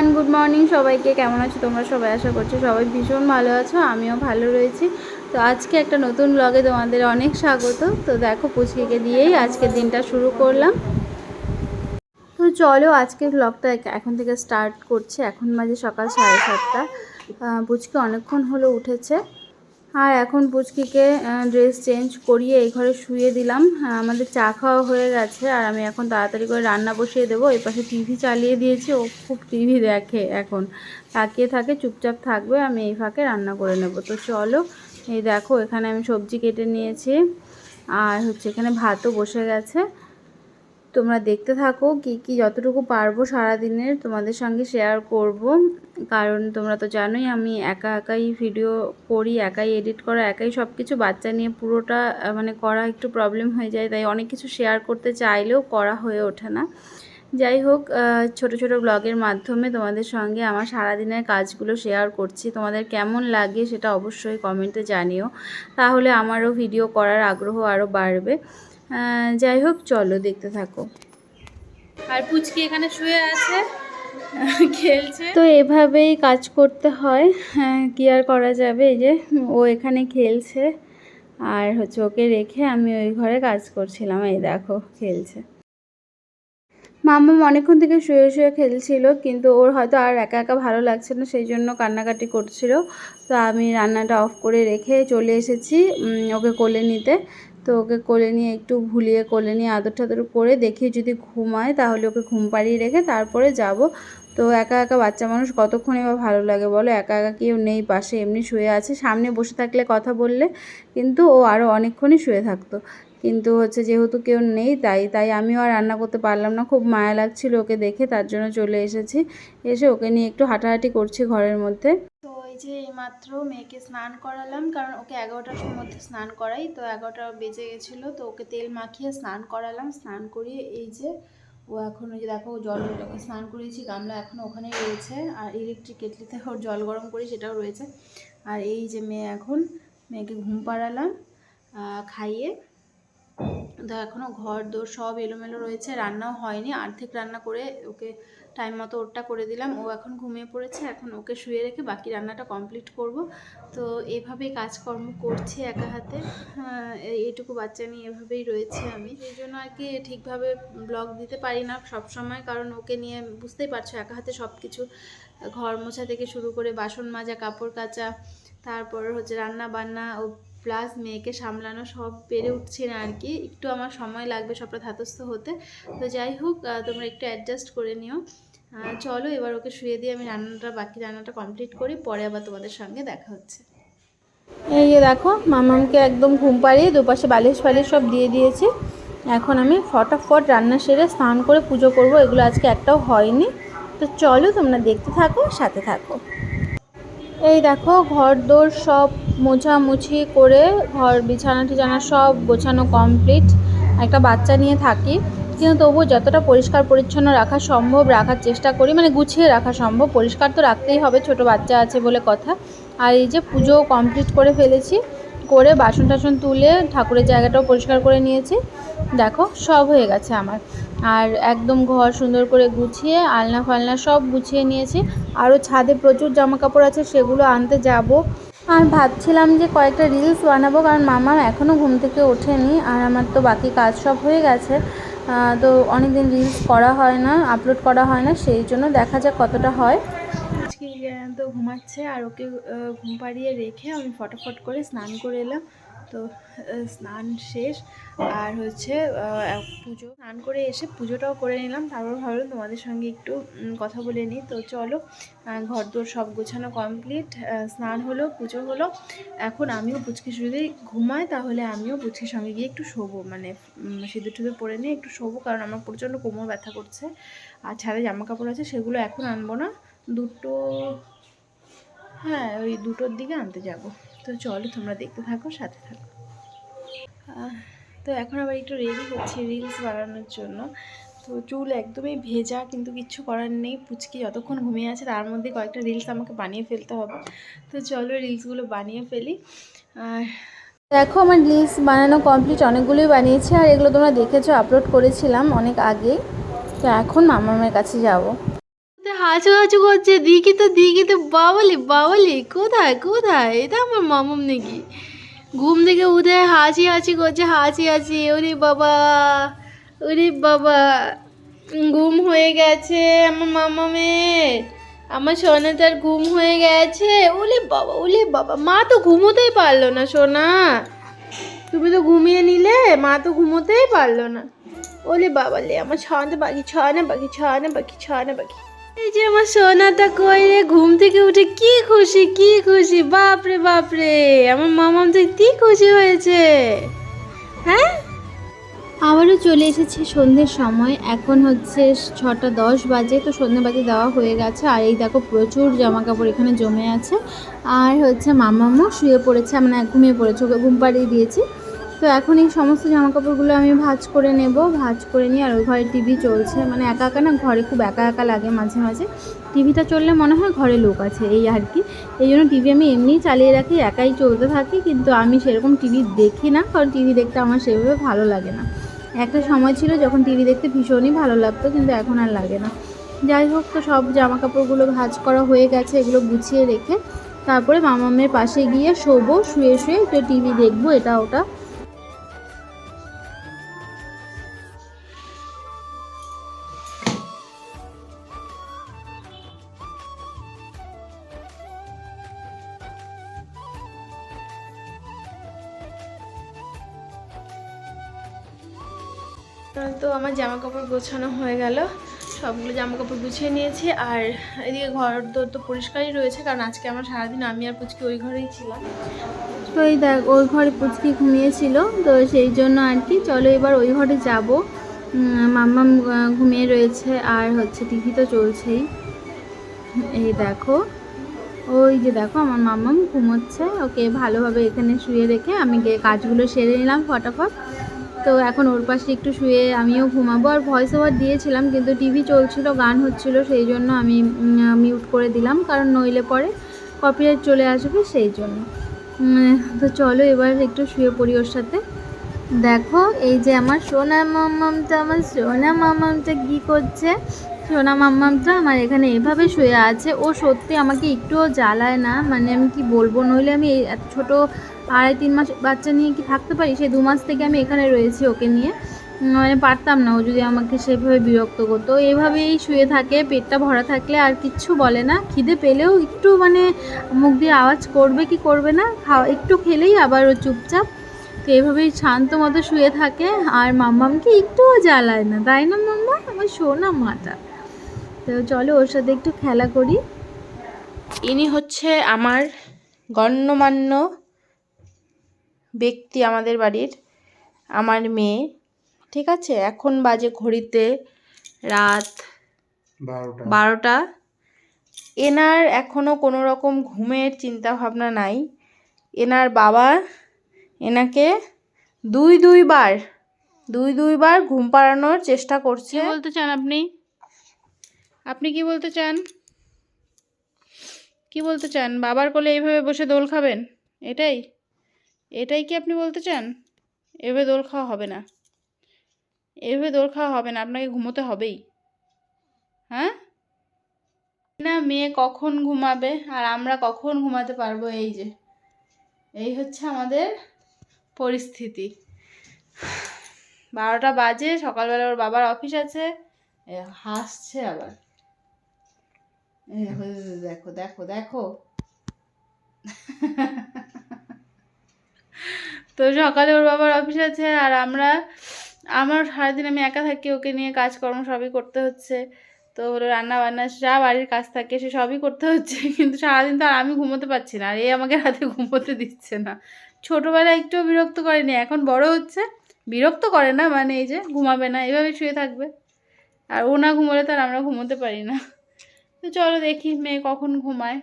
Everyone, good morning সবাইকে। কেমন আছো তোমরা সবাই? আশা করছ সবাই ভীষণ ভালো আছো, আমিও ভালো রয়েছি। তো আজকে একটা নতুন ব্লগে তোমাদের অনেক স্বাগত। তো দেখো পুচকিকে দিয়েই আজকের দিনটা শুরু করলাম। তো চলো আজকে ব্লগটা এখন থেকে স্টার্ট করছে। এখন মাঝে সকাল সাড়ে সাতটা। পুচকি অনেকক্ষণ হলো উঠেছে। আর এখন পুচকিকে ড্রেস চেঞ্জ করিয়ে এই ঘরে শুয়ে দিলাম। আমাদের চা খাওয়া হয়ে গেছে আর আমি এখন তাড়াতাড়ি করে রান্না বসিয়ে দেবো। এই পাশে টিভি চালিয়ে দিয়েছি, ও খুব টিভি দেখে এখন। তাকিয়ে থাকে, চুপচাপ থাকবে, আমি এই ফাঁকে রান্না করে নেব। তো চলো, এই দেখো এখানে আমি সবজি কেটে নিয়েছি। আর হচ্ছে এখানে ভাতও বসে গেছে। তোমরা দেখতে থাকো কি কি যতটুকু পারব সারাদিনের তোমাদের সঙ্গে শেয়ার করব। কারণ তোমরা তো জানোই আমি একা একাই ভিডিও করি, একাই এডিট করা, একাই সব কিছু বাচ্চা নিয়ে পুরোটা মানে করা একটু প্রবলেম হয়ে যায়। তাই অনেক কিছু শেয়ার করতে চাইলেও করা হয়ে ওঠে না। যাই হোক ছোট ছোট ব্লগের মাধ্যমে তোমাদের সঙ্গে আমার সারাদিনের কাজগুলো শেয়ার করছি। তোমাদের কেমন লাগে সেটা অবশ্যই কমেন্টে জানিও। তাহলে আমারও ভিডিও করার আগ্রহ আরও বাড়বে। যাই হোক চলো দেখতে থাকো। আর পুচকি এখানে শুয়ে আছে? খেলছে? তো এভাবেই কাজ করতে হয়। হ্যাঁ কি আর করা যাবে? এই যে ও এখানে খেলছে। আর হচ্ছে ওকে রেখে আমি ওই ঘরে কাজ করছিলাম। এই দেখো খেলছে। মাম্মাম অনেকক্ষণ থেকে শুয়ে শুয়ে খেলছিল কিন্তু ওর হয়তো আর একা একা ভালো লাগছে না সেই জন্য কান্নাকাটি করছিল। তো আমি রান্নাটা অফ করে রেখে চলে এসেছি ওকে কোলে নিতে। তো ওকে কোলে নিয়ে একটু ভুলিয়ে কোলে নিয়ে আদর টাদর করে দেখি যদি ঘুমায়, তাহলে ওকে ঘুম পাড়িয়ে রেখে তারপরে যাব। তো একা একা বাচ্চা মানুষ কতক্ষণই বা ভালো লাগে বলো? একা একা কেউ নেই, পাশে এমনি শুয়ে আছে, সামনে বসে থাকলে কথা বললে কিন্তু ও আরও অনেকক্ষণই শুয়ে থাকতো। কিন্তু হচ্ছে যেহেতু কেউ নেই, তাই তাই আমিও আর রান্না করতে পারলাম না, খুব মায়া লাগছিল ওকে দেখে, তার জন্য চলে এসেছি। এসে ওকে নিয়ে একটু হাঁটাহাঁটি করছি ঘরের মধ্যে। তো যে এইমাত্র মেয়েকে স্নান করালাম, কারণ ওকে এগারোটার মধ্যে স্নান করাই। তো এগারোটা বেজে গেছিল, তো ওকে তেল মাখিয়ে স্নান করালাম। স্নান করিয়ে এই যে ও এখন ওই যে দেখো জল ওকে স্নান করিয়েছি, গামলা এখনও ওখানেই রয়েছে। আর ইলেকট্রিক কেটলিতে ওর জল গরম করি, সেটাও রয়েছে। আর এই যে মেয়ে এখন, মেয়েকে ঘুম পাড়ালাম খাইয়ে তো এখনও ঘর দোর সব এলোমেলো রয়েছে, রান্নাও হয়নি। অর্ধেক রান্না করে ওকে টাইম মতো ওরটা করে দিলাম। ও এখন ঘুমিয়ে পড়েছে, এখন ওকে শুয়ে রেখে বাকি রান্নাটা কমপ্লিট করব। তো এভাবেই কাজকর্ম করছি একা হাতে। এই- এইটুকু বাচ্চা নিয়ে এভাবেই রয়েছে আমি। এই জন্য আর কি ঠিকভাবে ব্লগ দিতে পারি না সব সময় কারণ ওকে নিয়ে বুঝতেই পারছ, একা হাতে সব কিছু ঘর মোছা থেকে শুরু করে বাসন মাজা, কাপড় কাচা, তারপর হচ্ছে রান্না বান্না ও প্লাস মেয়েকে সামলানো সব পেরে উঠছে না আর কি। একটু আমার সময় লাগবে সবটা ধাতস্থ হতে। তো যাই হোক তোমরা একটু অ্যাডজাস্ট করে নিও। চলো এবার ওকে শুয়ে দিয়ে আমি রান্নাটা বাকি রান্নাটা কমপ্লিট করি। পরে আবার তোমাদের সঙ্গে দেখা হচ্ছে। এই যে দেখো মামামকে একদম ঘুম পাড়িয়ে দুপাশে বালিশ ফালিশ সব দিয়ে দিয়েছি। এখন আমি ফটাফট রান্না সেরে স্নান করে পুজো করব। এগুলো আজকে একটাও হয়নি। তো চলো তোমরা দেখতে থাকো সাথে থাকো। এই দেখো ঘর দোর সব মোছামুছি করে, ঘর বিছানা টিছানা সব গোছানো কমপ্লিট একটা বাচ্চা নিয়ে থাকি, কিন্তু তবুও যতটা পরিষ্কার পরিচ্ছন্ন রাখা সম্ভব, রাখার চেষ্টা করি। মানে গুছিয়ে রাখা সম্ভব, পরিষ্কার তো রাখতেই হবে, ছোট বাচ্চা আছে বলে কথা। আর এই যে পুজো কমপ্লিট করে ফেলেছি, করে বাসন টাসন তুলে ঠাকুরের জায়গাটাও পরিষ্কার করে নিয়েছি। দেখো, সব হয়ে গেছে আমার। আর একদম ঘর সুন্দর করে গুছিয়ে আলনা ফালনা সব গুছিয়ে নিয়েছি। আরও ছাদে প্রচুর জামা কাপড় আছে, সেগুলো আনতে যাব। আর ভাবছিলাম যে কয়েকটা রিলস বানাবো, কারণ মামা এখনও ঘুম থেকে ওঠেনি, আর আমার তো বাকি কাজ সব হয়ে গেছে। তো অনেক দিন রিলস করা হয় না আপলোড করা হয় না, সেই জন্য দেখা যাক কতটা হয়। তো ঘুমাচ্ছে, আর ওকে ঘুম পাড়িয়ে রেখে আমি ফটাফট করে স্নান করে এলাম। তো স্নান শেষ। আর হচ্ছে পুজো স্নান করে এসে পুজোটাও করে নিলাম। তারপর ভাবলাম তোমাদের সঙ্গে একটু কথা বলে নিই। তো চলো ঘর দোর সব গোছানো কমপ্লিট স্নান হলো, পুজো হলো। এখন আমিও পুচকি যদি ঘুমাই, তাহলে আমিও পুচকির সঙ্গে গিয়ে একটু শোবো। মানে সিঁদুর টিঁদুর পরে নিয়ে একটু শোবো, কারণ আমার প্রচণ্ড কোমর ব্যথা করছে। আর ছাদে জামা কাপড় আছে, সেগুলো এখন আনব না। দুটো হ্যাঁ ওই দুটোর দিকে আনতে যাব। তো চলো তোমরা দেখতে থাকো, সাথে থাকো। তো এখন আবার একটু রেডি হচ্ছি রিলস বানানোর জন্য। তো চুল একদমই ভেজা, কিন্তু কিচ্ছু করার নেই। পুচকি যতক্ষণ ঘুমিয়ে আছে, তার মধ্যে কয়েকটা রিলস আমাকে বানিয়ে ফেলতে হবে। তো চলো রিলসগুলো বানিয়ে ফেলি। আর দেখো, আমার রিলস বানানো কমপ্লিট অনেকগুলোই বানিয়েছি, আর এগুলো তোমরা দেখেছ আপলোড করেছিলাম অনেক আগেই। তো এখন মামামের কাছে যাব। হাঁচু হাঁচু করছে। দিকে তো দিকে তো। বাবলি বাবলি, কোথায় কোথায়? এটা আমার মামুম নাকি? ঘুম থেকে উঠে হাসি হাসি করছে হাসি হাসি ওরে বাবা ওরে বাবা। ঘুম হয়ে গেছে আমার মামামের। আমার সোনা সোনাটার ঘুম হয়ে গেছে। ওলে বাবা ওলে বাবা। মা তো ঘুমোতেই পারল না, সোনা। তুমি তো ঘুমিয়ে নিলে, মা তো ঘুমোতেই পারল না। ওলে বাবা লে আমার ছয়না বাকি ছয়না বাকি ছয়না বাকি ছয়না বাকি এই যে আমার সোনাটা কই রে? ঘুম থেকে উঠে কি খুশি কি খুশি? বাপরে বাপরে! আমার মামাম তো কি খুশি হয়েছে? হ্যাঁ? আবারও চলে এসেছে সন্ধ্যের সময়। এখন হচ্ছে ছটা দশ বাজে, তো সন্ধ্যেবাজি দেওয়া হয়ে গেছে। আর এই দেখো প্রচুর জামা কাপড় এখানে জমে আছে। আর হচ্ছে মামামও শুয়ে পড়েছে মানে ঘুমিয়ে পড়েছে, ওকে ঘুম পাড়িয়ে দিয়েছি। তো এখন এই সমস্ত জামা কাপড়গুলো আমি ভাঁজ করে নেব, ভাঁজ করে নিয়ে আর ওই ঘরে টিভি চলছে। মানে একা একা না, ঘরে খুব একা একা লাগে মাঝে মাঝে। টিভিটা চললে মনে হয় ঘরে লোক আছে, এই আর কি। এই জন্য টিভি আমি এমনিই চালিয়ে রাখি, একাই চলতে থাকি, কিন্তু আমি সেরকম টিভি দেখি না, কারণ টিভি দেখতে আমার সেভাবে ভালো লাগে না। একটা সময় ছিল যখন টিভি দেখতে ভীষণই ভালো লাগতো, কিন্তু এখন আর লাগে না। যাই হোক, তো সব জামা কাপড়গুলো ভাঁজ করা হয়ে গেছে, এগুলো গুছিয়ে রেখে, তারপরে মামামের পাশে গিয়ে শোবো, শুয়ে শুয়ে একটু টিভি দেখব, এটা ওটা। তো আমার জামা কাপড় গোছানো হয়ে গেল। সবগুলো জামা কাপড় গুছিয়ে নিয়েছি আর এদিকে ঘর তো তো পরিষ্কারই রয়েছে কারণ আজকে আমার সারাদিন আমি আর পুচকি ওই ঘরেই ছিলাম। তো এই দেখ ওই ঘরে পুচকি ঘুমিয়েছিল তো সেই জন্য আর কি চলো এবার ওই ঘরে যাব। মাম্মাম আহ, ঘুমিয়ে রয়েছে আর হচ্ছে টিভি তো চলছেই। এই দেখো ওই যে দেখো আমার মাম্মাম ঘুমোচ্ছে ওকে ভালোভাবে এখানে শুয়ে রেখে আমি কাজগুলো সেরে নিলাম ফটাফট। তো এখন ওর পাশে একটু শুয়ে আমিও ঘুমাবো। আর ভয়েস ওভার দিয়েছিলাম, কিন্তু টিভি চলছিল, গান হচ্ছিল, সেই জন্য আমি মিউট করে দিলাম, কারণ নইলে পরে কপিরাইট চলে আসবে সেই জন্য। তো চলো এবার একটু শুয়ে পড়ি ওর সাথে। দেখো, এই যে আমার সোনা মাম্মামটা আমার সোনা মাম্মামটা কী করছে? সোনা মাম্মামটা আমার এখানে এভাবে শুয়ে আছে। ও সত্যি আমাকে একটুও জ্বালায় না মানে আমি কি বলব? নইলে আমি এত ছোটো আড়াই তিন মাস বাচ্চা নিয়ে কি থাকতে পারি? সেই দু মাস থেকে আমি এখানে রয়েছি ওকে নিয়ে। মানে পারতাম না, ও যদি আমাকে সেভাবে বিরক্ত করতো। এভাবেই শুয়ে থাকে, পেটটা ভরা থাকলে আর কিচ্ছু বলে না। খিদে পেলেও একটু মানে মুখ দিয়ে আওয়াজ করবে কি করবে না, খাওয়া, একটু খেলেই আবার ও চুপচাপ। তো এভাবেই শান্ত মতো শুয়ে থাকে। আর মাম্মামকে একটুও জ্বালায় না। তাই না মাম্মা? আমার শোনা মাটা। তো চলো ওর সাথে একটু খেলা করি। ইনি হচ্ছে আমার গণ্যমান্য ব্যক্তি আমাদের বাড়ির আমার মেয়ে ঠিক আছে? এখন বাজে ঘড়িতে রাত বারোটা। এনার এখনও কোনো রকম ঘুমের চিন্তা ভাবনা নাই। এনার বাবা এনাকে দুই দুইবার দুই দুইবার ঘুম পাড়ানোর চেষ্টা করছে। বলতে চান আপনি? আপনি কি বলতে চান? কি বলতে চান? বাবার কোলে এইভাবে বসে দোল খাবেন? এটাই? এটাই কি আপনি বলতে চান? এভাবে দোল খাওয়া হবে না। এভাবে দোল খাওয়া হবে না আপনাকে ঘুমোতে হবেই। হ্যাঁ? না মেয়ে কখন ঘুমাবে আর আমরা কখন ঘুমাতে পারব এই যে। এই হচ্ছে আমাদের পরিস্থিতি। বারোটা বাজে সকালবেলা ওর বাবার অফিস আছে। হাসছে আবার। দেখো, দেখো দেখো দেখো। তো সকালে ওর বাবার অফিস আছে আর আমরা, আমার সারাদিন আমি একা থাকি, ওকে নিয়ে কাজকর্ম সবই করতে হচ্ছে। তো হলো রান্না বান্না যা বাড়ির কাজ থাকে সে সবই করতে হচ্ছে, কিন্তু সারাদিন তো আর আমি ঘুমোতে পারছি না, আর এ আমাকে রাতে ঘুমোতে দিচ্ছে না। ছোটোবেলায় একটুও বিরক্ত করেনি, এখন বড় হচ্ছে, বিরক্ত করে না মানে এই যে ঘুমাবে না, এভাবে শুয়ে থাকবে। আর ও না ঘুমোলে তো আর আমরা ঘুমোতে পারি না। তো চলো দেখি মেয়ে কখন ঘুমায়।